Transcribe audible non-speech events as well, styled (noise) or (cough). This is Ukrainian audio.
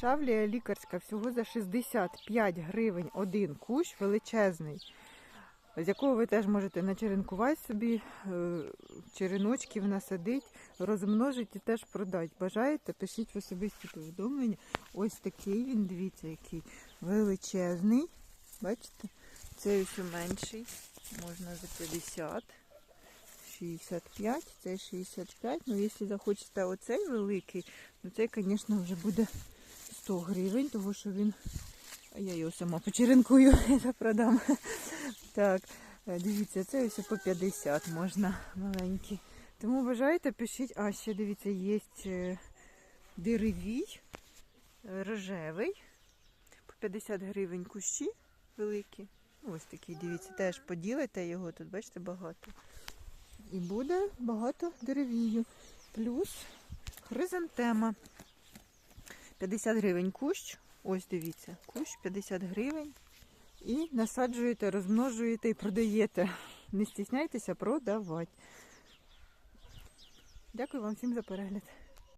Шавлія лікарська всього за 65 гривень один кущ величезний, з якого ви теж можете начеренкувати собі, е, череночків насадити, розмножити і теж продати. Бажаєте, пишіть в особисті повідомлення. Ось такий він, дивіться, який величезний. Бачите? Цей ось менший, можна за 50. 65, цей 65. Ну, якщо захочете оцей великий, ну цей, звісно, вже буде 100 гривень, тому що він. Я його сама почеренкую (laughs) продам. Так, е, дивіться, це ось по 50 можна маленький. Тому бажаєте, пишіть. А ще дивіться, є е, деревій, рожевий. По 50 гривень кущі великі. Ось такий, дивіться, теж поділите його, тут бачите, багато. І буде багато деревію. Плюс хризантема. 50 гривень кущ. Ось дивіться, кущ 50 гривень. І насаджуєте, розмножуєте і продаєте. Не стісняйтеся продавати. Дякую вам всім за перегляд.